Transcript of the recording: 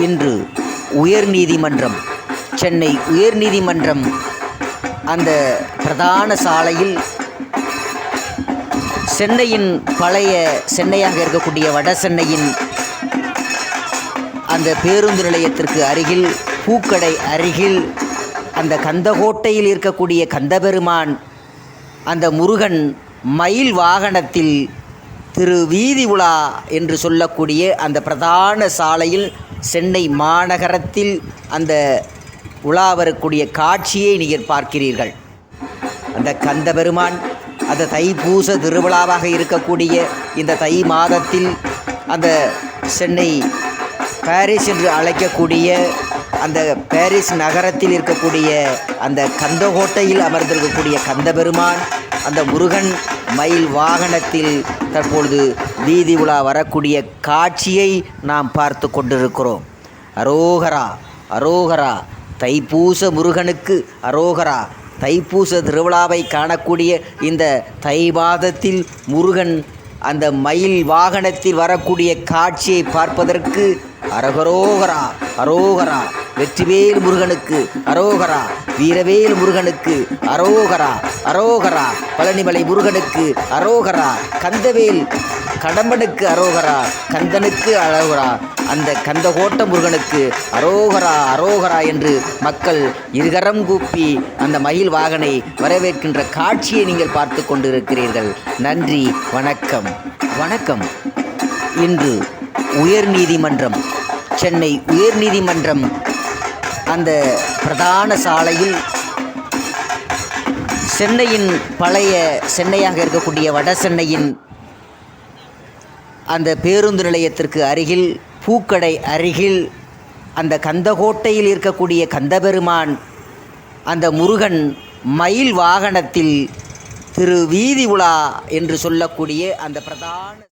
இன்று உயர்நீதிமன்றம் சென்னை உயர்நீதிமன்றம் அந்த பிரதான சாலையில் சென்னையின் பழைய சென்னையாக இருக்கக்கூடிய வட சென்னையின் அந்த பேருந்து நிலையத்திற்கு அருகில் பூக்கடை அருகில் அந்த கந்தகோட்டையில் இருக்கக்கூடிய கந்தபெருமான் அந்த முருகன் மயில் வாகனத்தில் திரு வீதி உலா என்று சொல்லக்கூடிய அந்த பிரதான சாலையில் சென்னை மாநகரத்தில் அந்த உலா வரக்கூடிய காட்சியை நீங்கள் பார்க்கிறீர்கள். அந்த கந்தபெருமான் அந்த தைப்பூச திருவிழாவாக இருக்கக்கூடிய இந்த தை மாதத்தில் அந்த சென்னை பாரிஸ் என்று அழைக்கக்கூடிய அந்த பாரிஸ் நகரத்தில் இருக்கக்கூடிய அந்த கந்தகோட்டையில் அமர்ந்திருக்கக்கூடிய கந்தபெருமான் அந்த முருகன் மயில் வாகனத்தில் தற்பொழுது வீதி உலா வரக்கூடிய காட்சியை நாம் பார்த்து கொண்டிருக்கிறோம். அரோகரா அரோகரா தைப்பூச முருகனுக்கு அரோகரா. தைப்பூச திருவிழாவை காணக்கூடிய இந்த தை மாதத்தில் முருகன் அந்த மயில் வாகனத்தில் வரக்கூடிய காட்சியை பார்ப்பதற்கு அரகரோகரா அரோகரா. வெற்றிவேல் முருகனுக்கு அரோகரா வீரவேல் முருகனுக்கு அரோகரா அரோகரா பழனிமலை முருகனுக்கு அரோகரா கந்தவேல் கடம்பனுக்கு அரோகரா கந்தனுக்கு அரோகரா அந்த கந்தகோட்ட முருகனுக்கு அரோகரா அரோகரா என்று மக்கள் இருகரம் கூப்பி அந்த மயில் வாகனை வரவேற்கின்ற காட்சியை நீங்கள் பார்த்து கொண்டிருக்கிறீர்கள். நன்றி வணக்கம். வணக்கம். இன்று உயர்நீதிமன்றம் சென்னை உயர்நீதிமன்றம் அந்த பிரதான சாலையில் சென்னையின் பழைய சென்னையாக இருக்கக்கூடிய வட சென்னையின் அந்த பேருந்து நிலையத்திற்கு அருகில் பூக்கடை அருகில் அந்த கந்தகோட்டையில் இருக்கக்கூடிய கந்தபெருமான் அந்த முருகன் மயில் வாகனத்தில் திரு வீதி உலா என்று சொல்லக்கூடிய அந்த பிரதான